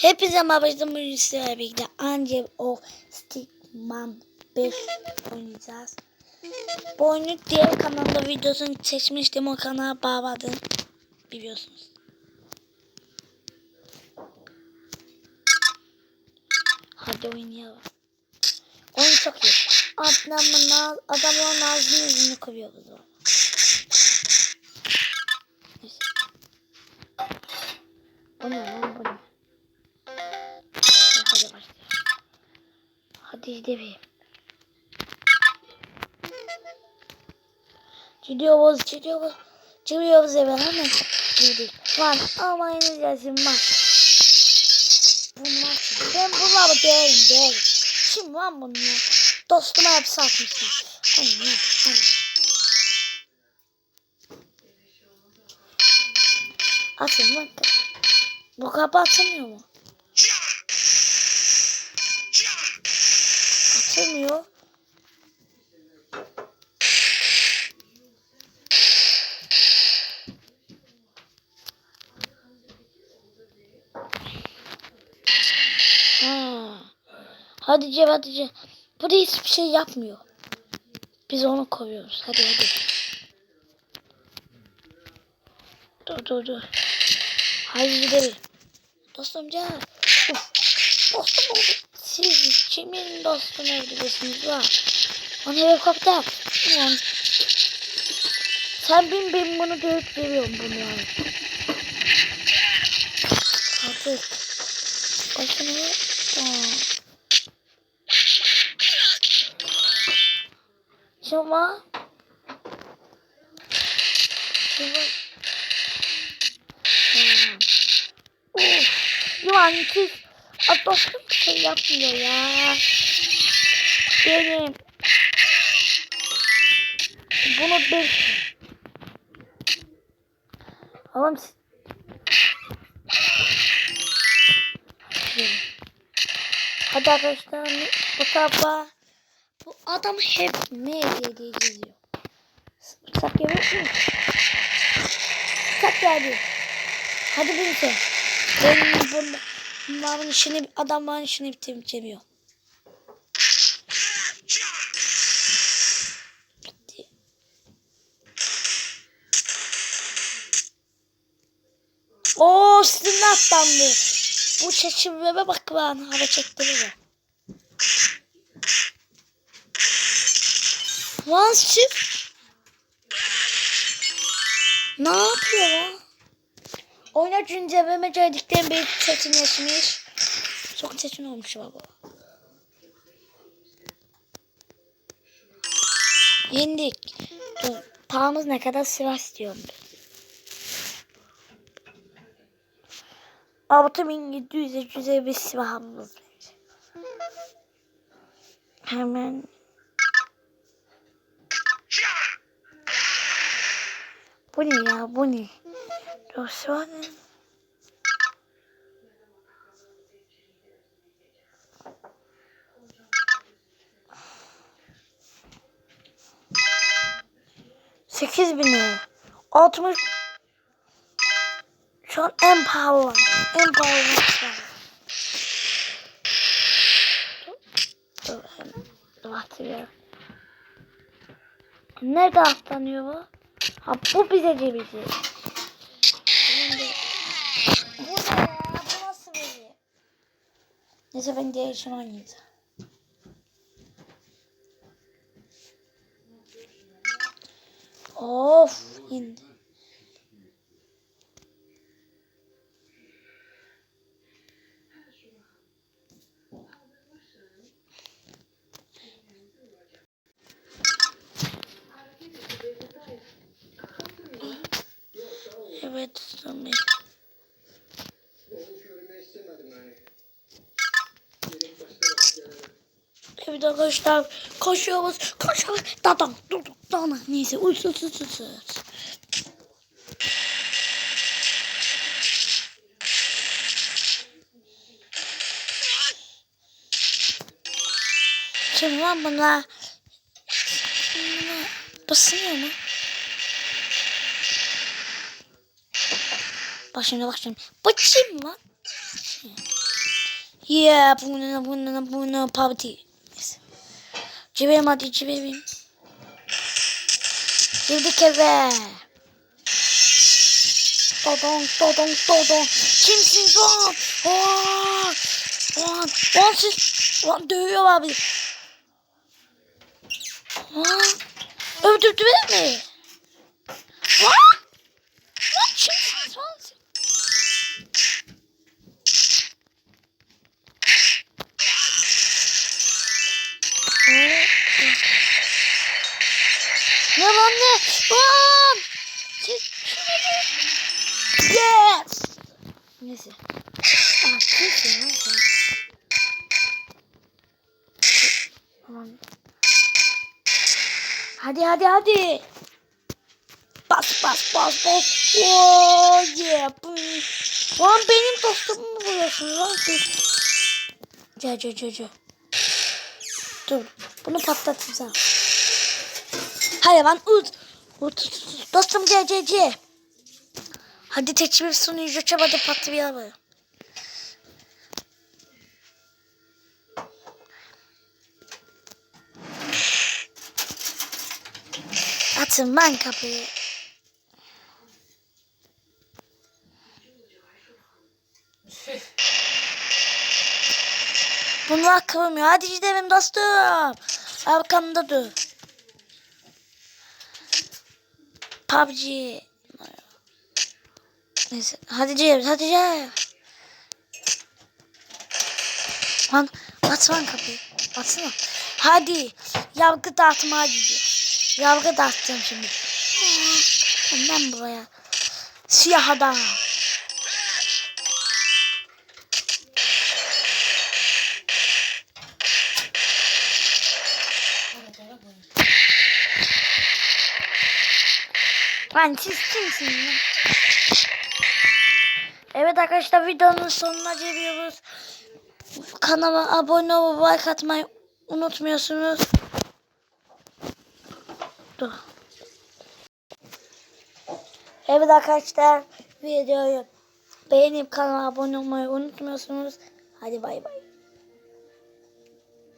Hepinize merhaba sizlerle birlikte Angel of Stickman 5 oynayacağız. Bu oyunu diğer kanalda videosunu seçmiştim o kanala bağladım. Biliyorsunuz. Hadi oynayalım. Oyun çok iyi. Adamın, adamın ağzını yüzünü koyuyoruz. o. Neyse. Bu ne lan bu ne? Hadi başlayalım. Hadi gidelim. Gidiyoruz, gidiyoruz. Gidiyoruz eve hemen. Girdik. Lan amayınız gelsin bak. Bunlar, ben bunları değilim, değilim. Kim lan bunlar? Dostuma hepsi. Hani lan, hani. Atın lan. Bu kapı atılmıyor mu? Atılmıyor. Ha. Hadi Cem hadi Cem. Bu da hiçbir şey yapmıyor. Biz onu kovuyoruz. Hadi hadi. Dur dur dur. Hadi gidelim. Dostum. Uf. Dostum oldu. Siz kimin dostum evdesiniz lan? Bana helikopter. Ulan. Sen bin ben bunu dövüp seviyorum bunu yani. Hadi. Başını Aa. Şuma. Şuma. Yani siz bir şey yapmıyor ya. Benim. Bunu ben... Oğlum. Hadi arkadaşlar bu tarafa bu adam hep ne diye diye geziyor. Uçak geliyor mu? Uçak geldi. Hadi bin sen. Ben bunu, bunların işini, adamların işini bitiremiyorum. Bitti. Oo sizin atlandı. Bu çeşimleme bak lan hava çektiriyor. Lan çift. Ne yapıyor lan? Oyuna güncelleme geldikten beri seçilmiş. Çok seçim olmuş baba. Yendik. Dur. Paramız ne kadar Sivas istiyorum. 6700'e güzel bir silahımız var. Hemen Bu ne ya bu ne? Dosya ne? Sekiz bin. Altmış. Şu an en pahalı. En pahalı. Nerede atlanıyor bu? Ha bu bize cebici. Bu ne ya? Bu nasıl biri? Neyse ben diğer işimi oynayacağım. Of indi. Evet Sami. Evet arkadaşlar koşuyoruz koşuyoruz dadam duduk dana neyse uysuz uysuz uysuz. Kim lan bunlar? Bunlar mu? Bak şimdi bak şimdi. Kim lan? Yeah, bunu bunu bunu party. Cibim hadi cibim. Girdik eve. Dodon dodon dodon. Kimsiniz lan? Lan. Lan. Lan siz. Lan dövüyor abi. Lan. Öldürdü beni mi? Lan Ne lan ne? Lan! Siz Yes! Neyse. Hadi hadi hadi. Bas bas bas bas. Oh yeah. Lan benim dostumu mu vuruyorsunuz lan siz? Gel gel gel gel. Dur. Bunu patlatayım sana. Hayvan ut. Ut. Dostum gel gel gel. Hadi teçhif sunucu çabada patlayalım. Atın lan kapıyı. Bunlar kıvırmıyor. Hadi gidelim dostum. Arkamda dur. PUBG. Neyse. Hadi James hadi James. Lan aç lan kapıyı. Açsana. Hadi. Yargı dağıtmaya gidiyor. Yargı dağıtacağım şimdi. Ondan buraya. Siyah adam. Lan siz kimsiniz? Evet arkadaşlar videonun sonuna geliyoruz. Kanala abone olup like atmayı unutmuyorsunuz. Dur. Evet arkadaşlar videoyu beğenip kanala abone olmayı unutmuyorsunuz. Hadi bay bay.